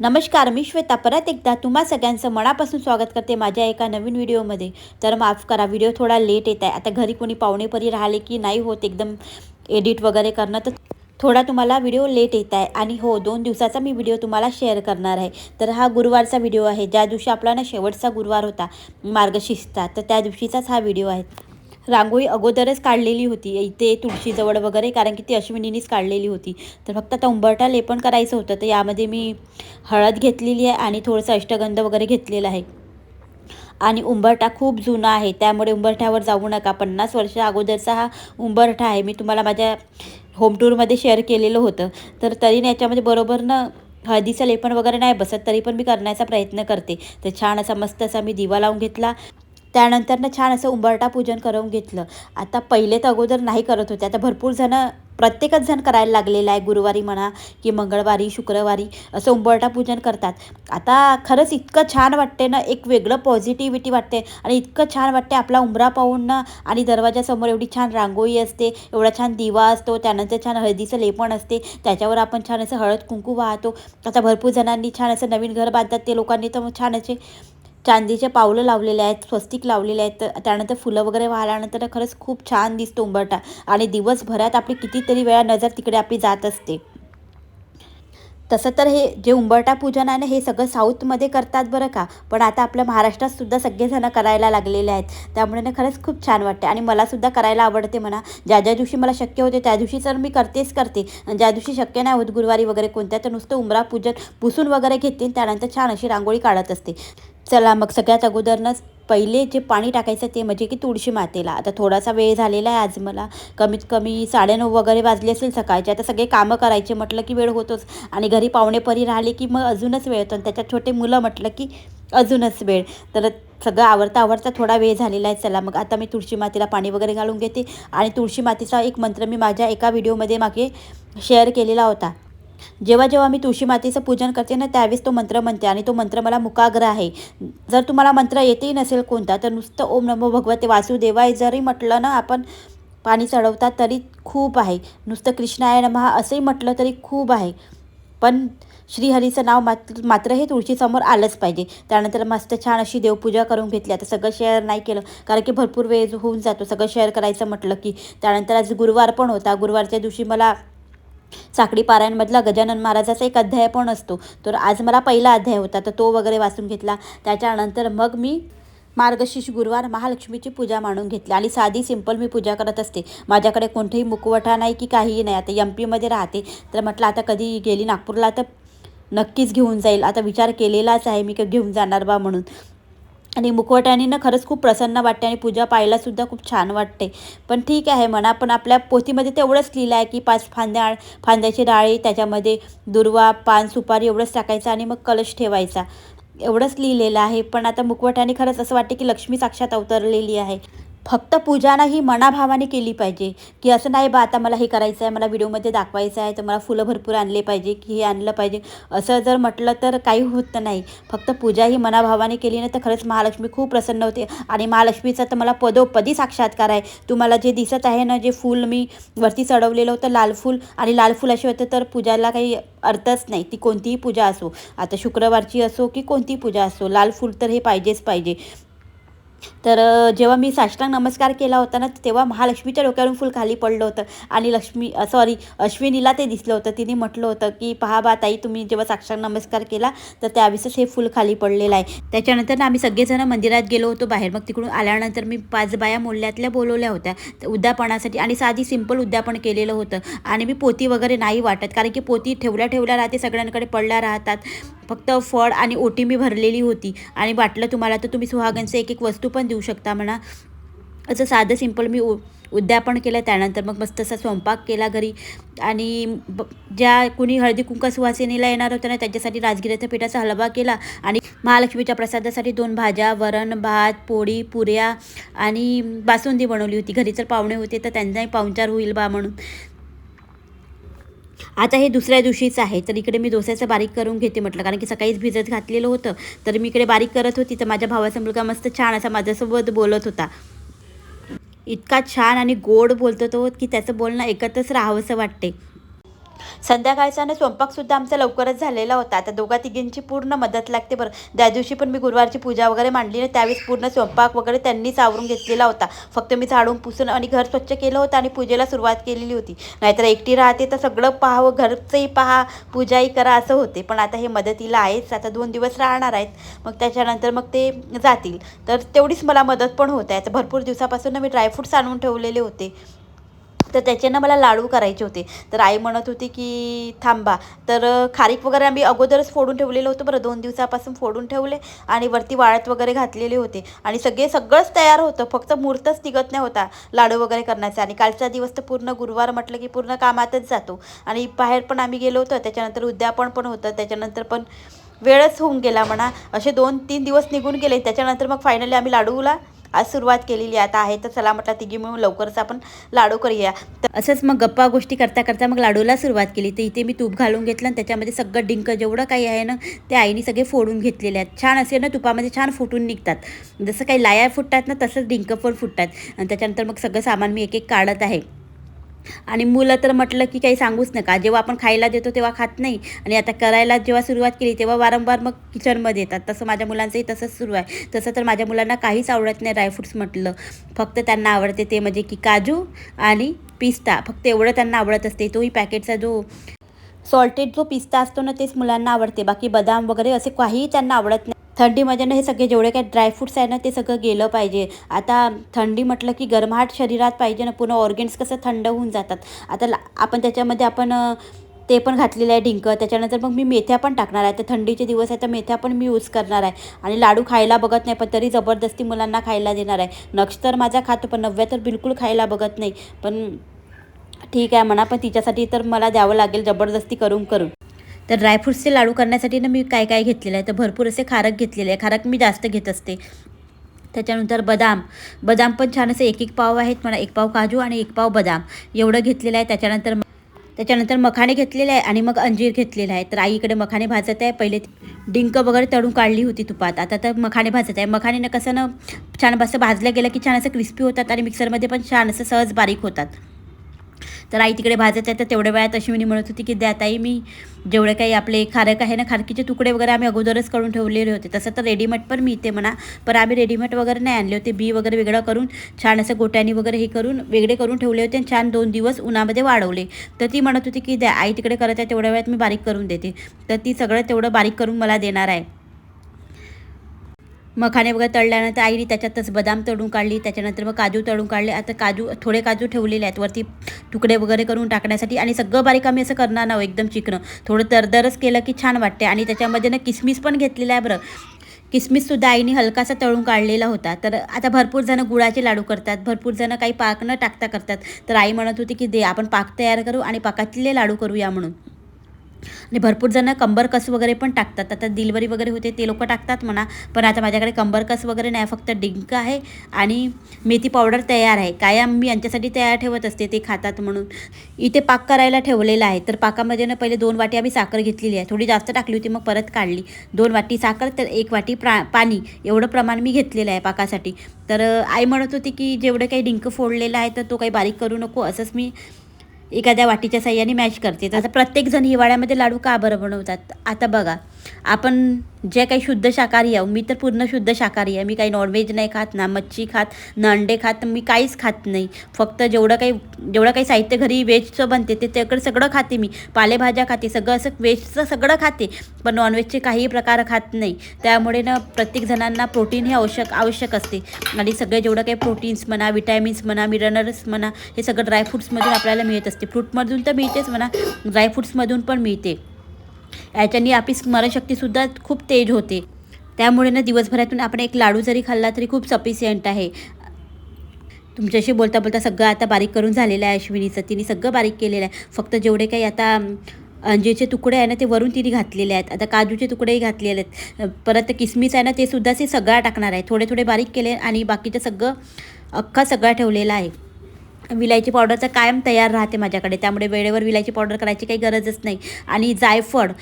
नमस्कार मी श्वेता. परत एकदा तुम्हा सगळ्यांचं मनापासून स्वागत करते माझ्या एका नवीन व्हिडिओमध्ये. तर माफ करा व्हिडिओ थोडा लेट येत आहे. आता घरी कोणी पाहुणेपरी राहिले की नाही होत एकदम एडिट वगैरे करणं तर थोडा तुम्हाला व्हिडिओ लेट येत आहे. आणि हो दोन दिवसाचा मी व्हिडिओ तुम्हाला शेअर करणार आहे. तर हा गुरुवारचा व्हिडिओ आहे. ज्या दिवशी आपला ना शेवटचा गुरुवार होता मार्गशीर्षचा तर त्या दिवशीचाच हा व्हिडिओ आहे. रांगोळी अगोदरच काढलेली होती. इथे तुळशीजवळ वगैरे कारण की ती अश्विनीनीच काढलेली होती. तर फक्त आता उंबरठा लेपन करायचं होतं. तर यामध्ये मी हळद घेतलेली आहे आणि थोडंसं अष्टगंध वगैरे घेतलेला आहे. आणि उंबरठा खूप जुना आहे. त्यामुळे उंबरठ्यावर जाऊ नका. पन्नास वर्ष अगोदरचा हा उंबरठा आहे. मी तुम्हाला माझ्या होम टूरमध्ये शेअर केलेलं होतं. तर तरी याच्यामध्ये बरोबर ना हळदीचं लेपन वगैरे नाही बसत. तरी पण मी करण्याचा प्रयत्न करते. तर छान असा मस्त असा मी दिवा लावून घेतला. त्यानंतरनं छान असं उंबरठा पूजन करून घेतलं. आता पहिले तर अगोदर नाही करत होते. आता भरपूर जणं प्रत्येकच जण करायला लागलेलं आहे. गुरुवारी म्हणा की मंगळवारी शुक्रवारी असं उंबरठा पूजन करतात. आता खरंच इतकं छान वाटते ना एक वेगळं पॉझिटिव्हिटी वाटते आणि इतकं छान वाटते आपला उंबरा पाहून ना आणि दरवाजासमोर एवढी छान रांगोळी असते एवढा छान दिवा असतो त्यानंतर छान हळदीचं लेपण असते त्याच्यावर आपण छान असं हळद कुंकू वाहतो. आता भरपूर जणांनी छान असं नवीन घर बांधतात ते लोकांनी तर छान असे चांदीचे पावलं लावलेले आहेत स्वस्तिक लावलेले आहेत. तर त्यानंतर फुलं वगैरे वाहल्यानंतर खरंच खूप छान दिसतो उंबरठा. आणि दिवसभरात आपली कितीतरी वेळा नजर तिकडे आपली जात असते. तसं तर हे जे उंबरठा पूजन आहे ना हे सगळं साऊथमध्ये करतात बरं का. पण आता आपल्या महाराष्ट्रात सुद्धा सगळेजणं करायला लागलेले आहेत. त्यामुळे ना खरंच खूप छान वाटते आणि मला सुद्धा करायला आवडते म्हणा. ज्या ज्या दिवशी मला शक्य होते त्या दिवशी तर मी करतेच करते. आणि ज्या दिवशी शक्य नाही होत गुरुवारी वगैरे कोणत्या तर नुसतं उंबरा पूजन पुसून वगैरे घेते त्यानंतर छान अशी रांगोळी काढत असते. चला मग सगळ्यात अगोदरनंच पहिले जे पाणी टाकायचं ते म्हणजे की तुळशी मातेला. आता थोडासा वेळ झालेला आहे आज मला. कमीत कमी साडेनऊ वगैरे वाजले असेल सकाळचे. आता सगळे कामं करायचे म्हटलं की वेळ होतोच. आणि घरी पाहुणेपरी राहिले की मग अजूनच वेळ होतो. आणि त्याच्यात छोटे मुलं म्हटलं की अजूनच वेळ. तर सगळं आवडता आवडता थोडा वेळ झालेला आहे. चला मग आता मी तुळशी मातेला पाणी वगैरे घालून घेते. आणि तुळशी मातेचा एक मंत्र मी माझ्या एका व्हिडिओमध्ये मागे शेअर केलेला होता. जेव्हा जेव्हा मी तुळशी मातेचं पूजन करते ना त्यावेळेस तो मंत्र म्हणते आणि तो मंत्र मला मुकाग्र आहे. जर तुम्हाला मंत्र येतही नसेल कोणता तर नुसतं ओम नमो भगवते वासुदेवाय जरी म्हटलं ना आपण पाणी चढवतात तरी खूप आहे. नुसतं कृष्णाय नमः असंही म्हटलं तरी खूप आहे. पण श्रीहरीचं नाव मात्र मात्र हे तुळशीसमोर आलंच पाहिजे. त्यानंतर मस्त छान अशी देवपूजा करून घेतली. आता सगळं शेअर नाही केलं कारण की भरपूर वेळ होऊन जातो. सगळं शेअर करायचं म्हटलं की त्यानंतर आज गुरुवार पण होता. गुरुवारच्या दिवशी मला साखळी पारायणमधला गजानन महाराजाचा एक अध्याय पण असतो. तर आज मला पहिला अध्याय होता तर तो वगैरे वाचून घेतला. त्याच्यानंतर मग मी मार्गशीर्ष गुरुवार महालक्ष्मीची पूजा मांडून घेतली. आणि साधी सिंपल मी पूजा करत असते. माझ्याकडे कोणतेही मुखवटा नाही की काहीही नाही. आता एम पीमध्ये राहते. तर म्हटलं आता कधी गेली नागपूरला तर नक्कीच घेऊन जाईल. आता विचार केलेलाच आहे मी का घेऊन जाणार बा म्हणून. आणि मुखवट्याने ना खरंच खूप प्रसन्न वाटते आणि पूजा पाहायलासुद्धा खूप छान वाटते. पण ठीक आहे म्हणा पण आपल्या पोथीमध्ये तेवढंच लिहिलं आहे की पाच फांद्या फांद्याची डाळी त्याच्यामध्ये दुर्वा पान सुपारी एवढंच टाकायचं आणि मग कलश ठेवायचा. एवढंच लिहिलेलं आहे. पण आता मुखवट्याने खरंच असं वाटते की लक्ष्मी साक्षात अवतरलेली आहे. फक्त पूजा ना ही मनाभावाने केली पाहिजे. की असं नाही बा आता मला हे करायचं आहे मला व्हिडिओमध्ये दाखवायचं आहे तर मला फुलं भरपूर आणले पाहिजे की हे आणलं पाहिजे. असं जर म्हटलं तर काही होत नाही. फक्त पूजा ही मनाभावाने केली ना तर खरंच महालक्ष्मी खूप प्रसन्न होते. आणि महालक्ष्मीचा तर मला पदोपदी साक्षात्कार आहे. तुम्हाला जे दिसत आहे ना जे फूल मी वरती चढवलेलं होतं लाल फूल आणि लाल फूल असे होते तर पूजाला काही अर्थच नाही. ती कोणतीही पूजा असो आता शुक्रवारची असो की कोणतीही पूजा असो लाल फूल तर हे पाहिजेच पाहिजे. तर जेव्हा मी साष्टांग नमस्कार केला होता ना तेव्हा महालक्ष्मीच्या डोक्यावरून फुल खाली पडलं होतं. आणि लक्ष्मी सॉरी अश्विनीला ते दिसलं होतं. तिने म्हटलं होतं की पहा बा ताई तुम्ही जेव्हा साष्टांग नमस्कार केला तर त्यावेळेसच हे फुल खाली पडलेलं आहे. त्याच्यानंतर ना आम्ही सगळेजण मंदिरात गेलो होतो बाहेर. मग तिकडून आल्यानंतर मी पाच बाया मोल्यातल्या बोलवल्या होत्या उद्यापनासाठी. आणि साधी सिंपल उद्यापन केलेलं होतं. आणि मी पोती वगैरे नाही वाटत कारण की पोती ठेवल्या ठेवल्या राहते सगळ्यांकडे पडल्या राहतात. फक्त फळ आणि ओटी मी भरलेली होती. आणि वाटलं तुम्हाला तर तुम्ही सुहागनचं एक एक वस्तू पण देऊ शकता म्हणा. असं साधं सिंपल मी उ उद्यापन केलं त्यानंतर मग मस्त असा स्वयंपाक केला घरी. आणि ब ज्या कुणी हळदी कुंका सुवासिनीला येणार होत्या ना त्याच्यासाठी राजगिऱ्याच्या पिठाचा हलवा केला. आणि महालक्ष्मीच्या प्रसादासाठी दोन भाज्या वरण भात पोळी पुऱ्या आणि बासुंदी बनवली होती. घरी जर पाहुणे होते तर त्यांनाही पाहुणचार होईल बा म्हणून. आता हे दुसऱ्या दिवशीच आहे. तर इकडे मी डोस्याचं बारीक करून घेते म्हटलं. कारण की सकाळीच भिजत घातलेलं होतं. तर मी इकडे बारीक करत होती. तर माझ्या भावाचा मुलगा मस्त छान असा माझ्यासोबत बोलत होता. इतका छान आणि गोड बोलतो तो की त्याचं बोलणं एकत्रच राहावंसं वाटते. संध्याकाळचा ना स्वयंपाकसुद्धा आमचा लवकरच झालेला होता. आता दोघा तिघींची पूर्ण मदत लागते बरं. त्या दिवशी पण मी गुरुवारची पूजा वगैरे मांडली ना त्यावेळेस पूर्ण स्वयंपाक वगैरे त्यांनीच आवरून घेतलेला होता. फक्त मी झाडून पुसून आणि घर स्वच्छ केलं होतं आणि पूजेला सुरुवात केलेली होती. नाहीतर एकटी राहते तर सगळं पाहावं घरचंही पहा पूजाही करा असं होते. पण आता हे मदतीला आहेच. आता दोन दिवस राहणार आहेत. मग त्याच्यानंतर मग ते जातील. तर तेवढीच मला मदत पण होत आहे. आता भरपूर दिवसापासून मी ड्रायफ्रूट्स आणून ठेवलेले होते. तर त्याचे ना मला लाडू करायचे होते. तर आई म्हणत होती की थांबा. तर खारीक वगैरे आम्ही अगोदरच फोडून ठेवलेलं होतं बरं दोन दिवसापासून फोडून ठेवले आणि वरती वाळत वगैरे घातलेले होते. आणि सगळे सगळंच तयार होतं फक्त मुहूर्तच निघत नाही होता लाडू वगैरे करण्याचा. आणि कालचा दिवस तर पूर्ण गुरुवार म्हटलं की पूर्ण कामातच जातो. आणि बाहेर पण आम्ही गेलो होतो त्याच्यानंतर उद्यापन पण होतं त्याच्यानंतर पण वेळच होऊन गेला म्हणा. असे दोन तीन दिवस निघून गेले. त्याच्यानंतर मग फायनली आम्ही लाडूला आज सुरुवात केलेली आता आहे तर चला म्हटलं तिघी मिळून लवकरच आपण लाडू करूया. तर असंच मग गप्पा गोष्टी करता करता मग लाडूला सुरुवात केली. तर इथे मी तूप घालून घेतलं आणि त्याच्यामध्ये सगळं डिंक जेवढं काही आहे ना ते आईने सगळे फोडून घेतलेले आहेत. छान असे ना तुपामध्ये छान फुटून निघतात. जसं काही लाया फुटतात ना तसंच डिंक पण फुटतात. आणि त्याच्यानंतर मग सगळं सामान मी एक एक काढत आहे. आणि मुलं तर म्हटलं की काही सांगूच नका. जेव्हा आपण खायला देतो तेव्हा खात नाही. आणि आता करायला जेव्हा सुरुवात केली तेव्हा वारंवार मग किचनमध्ये येतात. तसं माझ्या मुलांचंही तसंच सुरू आहे. तसं तर माझ्या मुलांना काहीच आवडत नाही ड्रायफ्रूट्स म्हटलं. फक्त त्यांना आवडते ते म्हणजे की काजू आणि पिस्ता. फक्त एवढं त्यांना आवडत असते. तोही पॅकेटचा जो सॉल्टेड जो पिस्ता असतो ना तेच मुलांना आवडते. बाकी बदाम वगैरे असे काहीही त्यांना आवडत नाही. थंडीमध्ये ना हे सगळे जेवढे काही ड्रायफ्रूट्स आहे ना ते सगळं गेलं पाहिजे. आता थंडी म्हटलं की गरमाहट शरीरात पाहिजे ना पूर्ण ऑर्गन्स कसं थंड होऊन जातात. आता ला- आपण त्याच्यामध्ये आपण ते पण घातलेलं आहे डिंक. त्याच्यानंतर मग मी मेथ्या पण टाकणार आहे. तर थंडीचे दिवस आहे तर मेथ्या पण मी यूज करणार आहे. आणि लाडू खायला बघत नाही पण तरी जबरदस्ती मुलांना खायला देणार आहे. नक्ष तर माझा खातो पण नव्या तर बिलकुल खायला बघत नाही. पण ठीक आहे म्हणा पण तिच्यासाठी तर मला द्यावं लागेल जबरदस्ती करून करून. तर ड्रायफ्रूट्सचे लाडू करण्यासाठी ना मी काय काय घेतलेलं आहे? तर भरपूर असे खारक घेतलेले आहे. खारक मी जास्त घेत असते. त्याच्यानंतर बदाम. बदाम पण छान असे एक एक पाव आहेत. म्हणा एक पाव काजू आणि एक पाव बदाम. एवढं घेतलेलं आहे. त्याच्यानंतर त्याच्यानंतर मखाणे घेतलेले आहे आणि मग अंजीर घेतलेलं आहे. तर आई इकडे मखाणे भाजत आहे. पहिले डिंक वगैरे तळून काढली होती तुपात. आता तर मखाणे भाजत आहे. मखाने कसं ना छान असं भाजलं गेलं की छान असं क्रिस्पी होतात आणि मिक्सरमध्ये पण छान असं सहज बारीक होतात. तर आई तिकडे भाजत आहे तर तेवढ्या वेळात अश्विनी म्हणत होती की द्या ताई मी जेवढे काही आपले खारक आहे ना खारकीचे तुकडे वगैरे आम्ही अगोदरच करून ठेवलेले होते. तसं तर रेडीमेड पण मिळते म्हणा पण आम्ही रेडीमेड वगैरे नाही आणले होते. बी वगैरे वेगळं करून छान असं गोट्यानी वगैरे हे करून वेगळे करून ठेवले होते आणि छान दोन दिवस उन्हामध्ये वाढवले तर ती म्हणत होती की द्या आई तिकडे करत आहे तेवढ्या वेळात मी बारीक करून देते. तर ती सगळं तेवढं बारीक करून मला देणार आहे. मखाने वगैरे तळल्यानंतर आईने त्याच्यातच बदाम तळून काढली त्याच्यानंतर मग काजू तळून काढले. आता काजू थोडे काजू ठेवलेले आहेत वरती तुकडे वगैरे करून टाकण्यासाठी आणि सगळं बारीक आम्ही असं करणार ना एकदम चिकनं थोडं तरदरच केलं की छान वाटते आणि त्याच्यामध्ये ना किसमिस पण घेतलेला आहे बरं. किसमिससुद्धा आईने हलकासा तळून काढलेला होता. तर आता भरपूर जणं गुळाचे लाडू करतात भरपूर जणं काही पाक न टाकता करतात. तर आई म्हणत होती की दे आपण पाक तयार करू आणि पाकातले लाडू करूया म्हणून. आणि भरपूर जण कंबरकस वगैरे पण टाकतात. आता दिलवरी वगैरे होते ते लोक टाकतात म्हणा. पण आता माझ्याकडे कंबरकस वगैरे नाही फक्त डिंक आहे आणि मेथी पावडर तयार आहे. कायम मी यांच्यासाठी तयार ठेवत असते ते खातात म्हणून. इथे पाक करायला ठेवलेला आहे. तर पाकामध्ये ना पहिले दोन वाटी आम्ही साखर घेतलेली आहे. थोडी जास्त टाकली होती मग परत काढली. दोन वाटी साखर तर एक वाटी प्रा पाणी. एवढं प्रमाण मी घेतलेलं आहे पाकासाठी. तर आई म्हणत होती की जेवढं काही डिंक फोडलेलं आहे तर तो काही बारीक करू नको. असंच मी एखाद्या वाटीच्या साह्याने मॅच करते. तर आता प्रत्येकजण हिवाळ्यामध्ये लाडू का बरं बनवतात? आता बघा आपण जे काही शुद्ध शाकाहारी आहे मी तर पूर्ण शुद्ध शाकाहारी आहे. मी काही नॉनव्हेज नाही खात ना मच्छी खात ना अंडे खात मी काहीच खात नाही. फक्त जेवढं काही जेवढं काही साहित्य घरी व्हेजचं बनते ते त्याकडे सगळं खाते मी. पालेभाज्या खाते सगळं असं व्हेजचं सगळं खाते पण नॉनव्हेजचे काहीही प्रकार खात नाही. त्यामुळे ना प्रत्येक जणांना प्रोटीन हे आवश्यक आवश्यक असते. आणि सगळे जेवढं काही प्रोटीन्स म्हणा विटॅमिन्स म्हणा मिनरल्स म्हणा हे सगळं ड्रायफ्रूट्समधून आपल्याला मिळत असते. फ्रूटमधून तर मिळतेच म्हणा ड्रायफ्रूट्समधून पण मिळते. याच्याने आपली स्मरणशक्तीसुद्धा खूप तेज होते. त्यामुळे ना दिवसभरातून आपण एक लाडू जरी खाल्ला तरी खूप सफिशियंट आहे. तुमच्याशी बोलता बोलता सगळं आता बारीक करून झालेलं आहे अश्विनीचं. तिने सगळं बारीक केलेलं आहे. फक्त जेवढे काही आता अम, तुकडे आहे ना ते वरून तिने घातलेले आहेत. आता काजूचे तुकडेही घातलेले आहेत. परत किसमिस आहे ना ते सुद्धा ते सगळा टाकणार आहे. थोडे थोडे बारीक केले आणि बाकीचं सगळं अख्खा सगळा ठेवलेला आहे. विलायची पावडरचा कायम तयार राहते माझ्याकडे. त्यामुळे वेळेवर विलायची पावडर करायची काही गरजच नाही. आणि जायफळ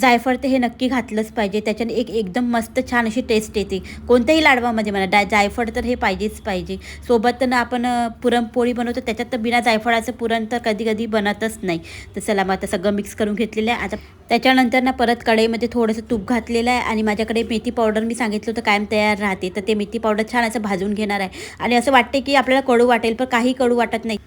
जायफळ तर हे नक्की घातलंच पाहिजे. त्याच्याने एक एकदम मस्त छान अशी टेस्ट येते. कोणत्याही लाडवामध्ये म्हणा डाय जायफळ तर हे पाहिजेच पाहिजे. सोबत ना आपण पुरणपोळी बनवतो. त्याच्यात तर बिना जायफळाचं पुरण तर कधी कधी बनतच नाही. तर चला मग आता सगळं मिक्स करून घेतलेलं आहे. आता त्याच्यानंतर ना परत कढईमध्ये थोडंसं तूप घातलेलं आहे आणि माझ्याकडे मेथी पावडर मी सांगितलं होतं कायम तयार राहते. तर ते मेथी पावडर छान असं भाजून घेणार आहे. आणि असं वाटते की आपल्याला कडू वाटेल पण काही कडू वाटत नाही.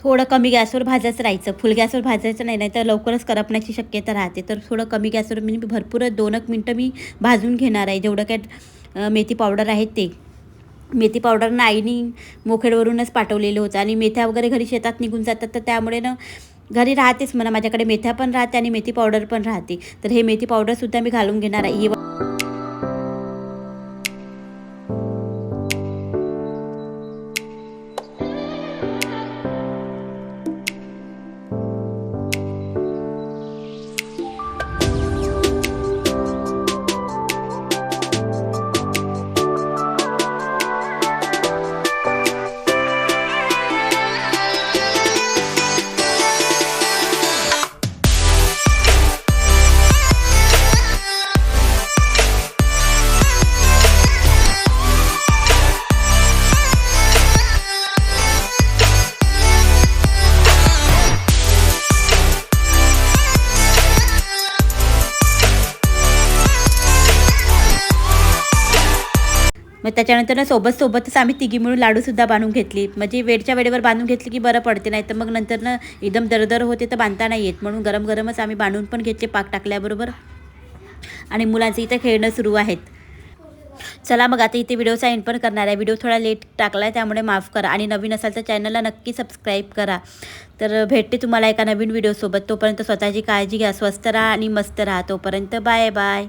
थोडं कमी गॅसवर भाजायचं राहायचं. फुल गॅसवर भाजायचं नाही नाही तर लवकरच करपण्याची शक्यता राहते. तर थोडं कमी गॅसवर मी भरपूर दोन एक मिनटं मी भाजून घेणार आहे. जेवढं काय मेथी पावडर आहे ते. मेथी पावडर ना आईनी मोखेडवरूनच पाठवलेलं होतं. आणि मेथ्या वगैरे घरी शेतात निघून जातात तर त्यामुळे ना घरी राहतेच म्हणा माझ्याकडे मेथ्या पण राहते आणि मेथी पावडर पण राहते. तर हे मेथी पावडरसुद्धा मी घालून घेणार आहे. मग त्याच्यानंतर ना सोबत सोबतच आम्ही तिघी मिळून लाडूसुद्धा बांधून घेतली. म्हणजे वेळच्या वेळेवर बांधून घेतली की बरं पडते नाही तर मग नंतर ना एकदम दरदर होते तर बांधता नाही येत. म्हणून गरम गरमच आम्ही बांधून पण घेतले पाक टाकल्याबरोबर. आणि मुलांचं इथं खेळणं सुरू आहेत. चला मग आता इथे व्हिडिओचा एंड पण करणार आहे. व्हिडिओ थोडा लेट टाकला आहे त्यामुळे माफ करा. आणि नवीन असाल तर चॅनलला नक्की सबस्क्राईब करा. तर भेटते तुम्हाला एका नवीन व्हिडिओसोबत तोपर्यंत स्वतःची काळजी घ्या स्वस्त राहा आणि मस्त राहा. तोपर्यंत बाय बाय